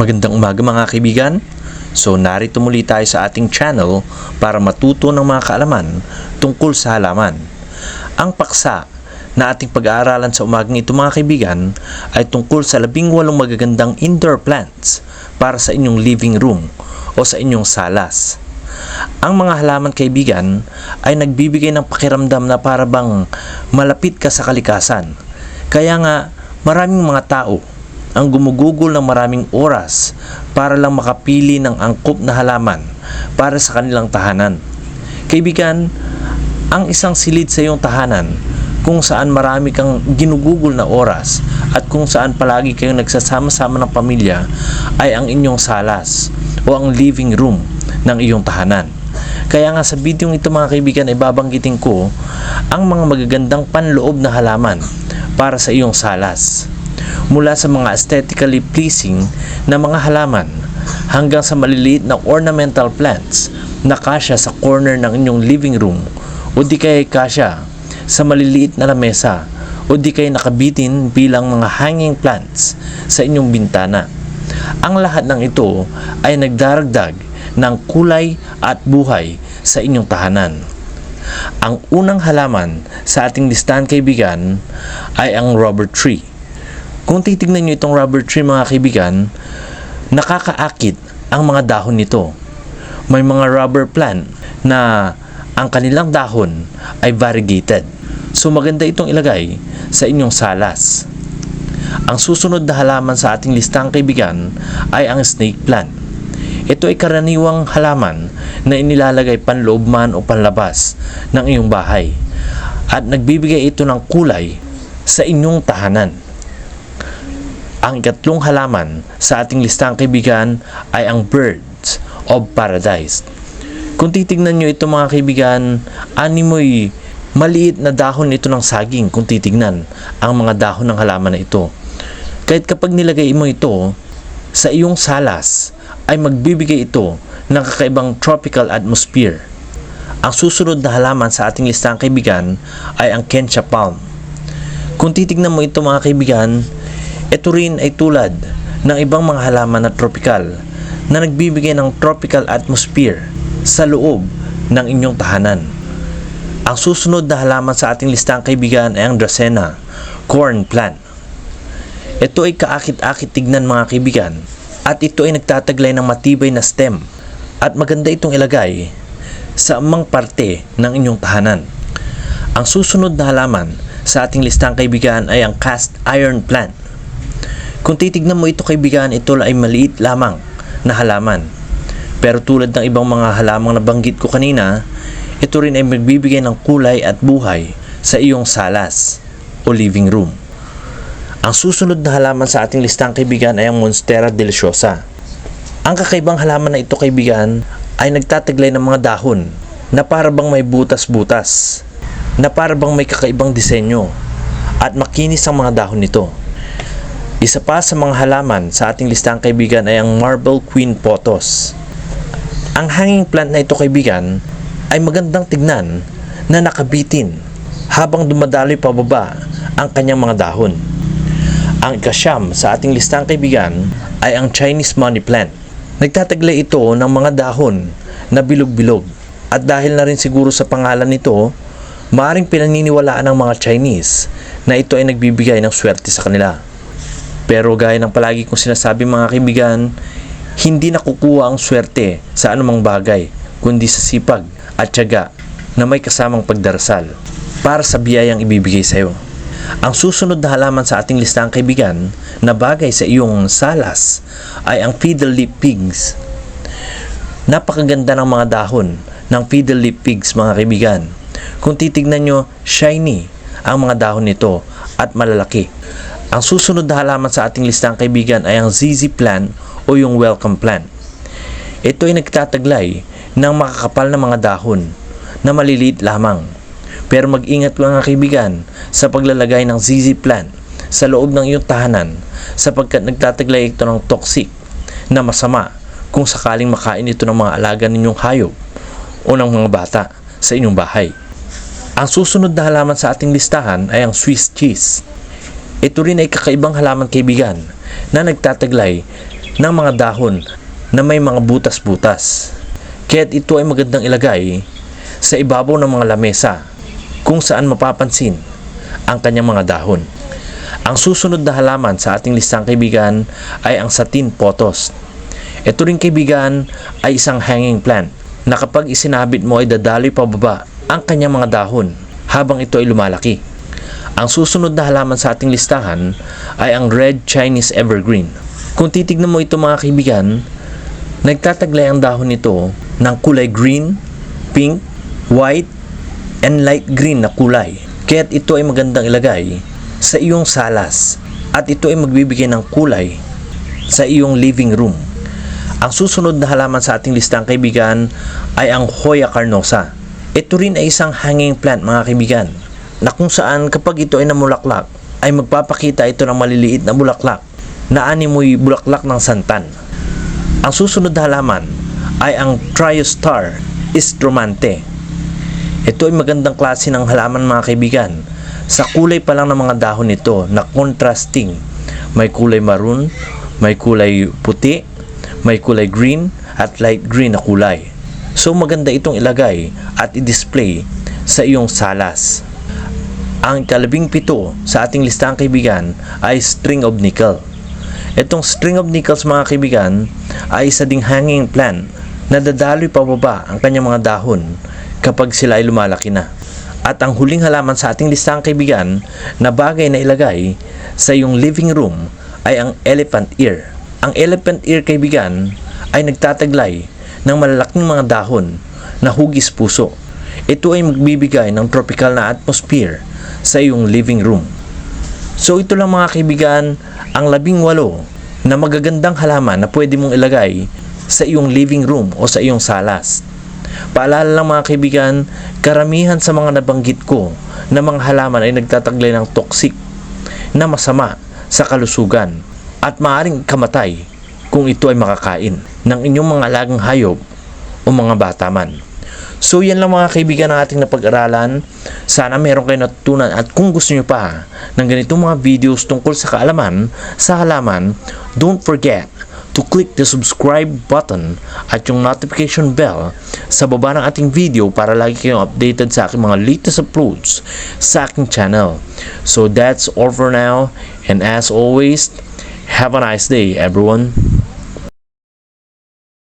Magandang umaga mga kaibigan. So narito muli tayo sa ating channel para matuto ng mga kaalaman tungkol sa halaman. Ang paksa na ating pag-aaralan sa umagang ito mga kaibigan ay tungkol sa labing walong magagandang indoor plants para sa inyong living room o sa inyong salas. Ang mga halaman kaibigan ay nagbibigay ng pakiramdam na para bang malapit ka sa kalikasan. Kaya nga maraming mga tao ang gumugugol ng maraming oras para lang makapili ng angkop na halaman para sa kanilang tahanan. Kaibigan, ang isang silid sa iyong tahanan kung saan marami kang ginugugol na oras at kung saan palagi kayong nagsasama-sama ng pamilya ay ang inyong salas o ang living room ng iyong tahanan. Kaya nga sa video ito mga kaibigan ay babanggitin ko ang mga magagandang panloob na halaman para sa iyong salas mula sa mga aesthetically pleasing na mga halaman hanggang sa maliliit na ornamental plants na kasya sa corner ng inyong living room o di kaya kasya sa maliliit na lamesa o di kaya nakabitin bilang mga hanging plants sa inyong bintana. Ang lahat ng ito ay nagdaragdag ng kulay at buhay sa inyong tahanan. Ang unang halaman sa ating listahan kaibigan ay ang rubber tree. Kung titignan nyo itong rubber tree mga kaibigan, nakakaakit ang mga dahon nito. May mga rubber plant na ang kanilang dahon ay variegated. So maganda itong ilagay sa inyong salas. Ang susunod na halaman sa ating listang kaibigan ay ang snake plant. Ito ay karaniwang halaman na inilalagay panloob man o panlabas ng iyong bahay at nagbibigay ito ng kulay sa inyong tahanan. Ang ikatlong halaman sa ating listang kaibigan ay ang birds of paradise. Kung titignan nyo ito mga kaibigan, animoy maliit na dahon ito ng saging kung titignan ang mga dahon ng halaman na ito. Kahit kapag nilagay mo ito sa iyong salas, ay magbibigay ito ng kakaibang tropical atmosphere. Ang susunod na halaman sa ating listang kaibigan ay ang Kencha palm. Kung titignan mo ito mga kaibigan, ito rin ay tulad ng ibang mga halaman na tropical na nagbibigay ng tropical atmosphere sa loob ng inyong tahanan. Ang susunod na halaman sa ating listang kaibigan ay ang Dracena, corn plant. Ito ay kaakit-akit tignan mga kaibigan at ito ay nagtataglay ng matibay na stem at maganda itong ilagay sa amang parte ng inyong tahanan. Ang susunod na halaman sa ating listang kaibigan ay ang cast iron plant. Kung titignan mo ito kaibigan, ito ay maliit lamang na halaman. Pero tulad ng ibang mga halamang nabanggit ko kanina, ito rin ay magbibigay ng kulay at buhay sa iyong salas o living room. Ang susunod na halaman sa ating listang kaibigan ay ang Monstera deliciosa. Ang kakaibang halaman na ito kaibigan ay nagtataglay ng mga dahon na para bang may butas-butas, na para bang may kakaibang disenyo at makinis ang mga dahon nito. Isa pa sa mga halaman sa ating listang kaibigan ay ang Marble Queen Potos. Ang hanging plant na ito kaibigan ay magandang tignan na nakabitin habang dumadaloy pababa ang kanyang mga dahon. Ang ikasyam sa ating listang kaibigan ay ang Chinese money plant. Nagtataglay ito ng mga dahon na bilog-bilog at dahil na rin siguro sa pangalan nito, maaaring pinaniniwalaan ng mga Chinese na ito ay nagbibigay ng swerte sa kanila. Pero gaya ng palagi kong sinasabi mga kaibigan, hindi nakukuha ang swerte sa anumang bagay, kundi sa sipag at tiyaga na may kasamang pagdarasal para sa biyayang ibibigay sa iyo. Ang susunod na halaman sa ating listahan kaibigan na bagay sa iyong salas ay ang fiddle leaf pigs. Napakaganda ng mga dahon ng fiddle leaf pigs mga kaibigan. Kung titignan nyo, shiny ang mga dahon nito at malalaki. Ang susunod na halaman sa ating listahan kaibigan ay ang ZZ plant o yung welcome plant. Ito ay nagtataglay ng makakapal na mga dahon na maliliit lamang pero mag-ingat mga kaibigan sa paglalagay ng ZZ plant sa loob ng iyong tahanan sapagkat nagtataglay ito ng toxic na masama kung sakaling makain ito ng mga alaga ninyong hayop o ng mga bata sa inyong bahay. Ang susunod na halaman sa ating listahan ay ang Swiss cheese. Ito rin ay kakaibang halaman kaibigan na nagtataglay ng mga dahon na may mga butas-butas. Kaya't ito ay magandang ilagay sa ibabaw ng mga lamesa kung saan mapapansin ang kanyang mga dahon. Ang susunod na halaman sa ating listang kaibigan ay ang satin potos. Ito rin kaibigan ay isang hanging plant na kapag isinabit mo ay dadaloy pababa ang kanyang mga dahon habang ito ay lumalaki. Ang susunod na halaman sa ating listahan ay ang red Chinese evergreen. Kung titignan mo ito mga kaibigan, nagtataglay ang dahon nito ng kulay green, pink, white, and light green na kulay. Kaya't ito ay magandang ilagay sa iyong salas at ito ay magbibigay ng kulay sa iyong living room. Ang susunod na halaman sa ating listang kaibigan ay ang Hoya carnosa. Ito rin ay isang hanging plant mga kaibigan na kung saan kapag ito ay namulaklak ay magpapakita ito ng maliliit na bulaklak na animoy bulaklak ng santan. Ang susunod na halaman ay ang Triostar Istromante. Ito ay magandang klase ng halaman mga kaibigan. Sa kulay pa lang ng mga dahon nito na contrasting. May kulay maroon, may kulay puti, may kulay green at light green na kulay. So maganda itong ilagay at i-display sa iyong salas. Ang kalabing pito sa ating listahan kaibigan ay string of nickel. Itong string of nickels mga kaibigan ay isa ding hanging plant na dadaloy pababa ang kanyang mga dahon kapag sila ay lumalaki na. At ang huling halaman sa ating listahan kaibigan na bagay na ilagay sa iyong living room ay ang elephant ear. Ang elephant ear kaibigan ay nagtataglay ng malalaking mga dahon na hugis puso. Ito ay magbibigay ng tropical na atmosphere sa iyong living room. So ito lang mga kaibigan ang labing walo na magagandang halaman na pwede mong ilagay sa iyong living room o sa iyong salas. Paalala lang mga kaibigan, karamihan sa mga nabanggit ko na mga halaman ay nagtataglay ng toxic na masama sa kalusugan at maaring kamatay kung ito ay makakain ng inyong mga alagang hayop o mga bata man. So yan lang mga kaibigan ang ating napag-aralan. Sana meron kayo natutunan at kung gusto nyo pa ng ganitong mga videos tungkol sa kaalaman, sa halaman, don't forget to click the subscribe button at yung notification bell sa baba ng ating video para lagi kayong updated sa aking mga latest uploads sa aking channel. So that's all for now and as always, have a nice day everyone.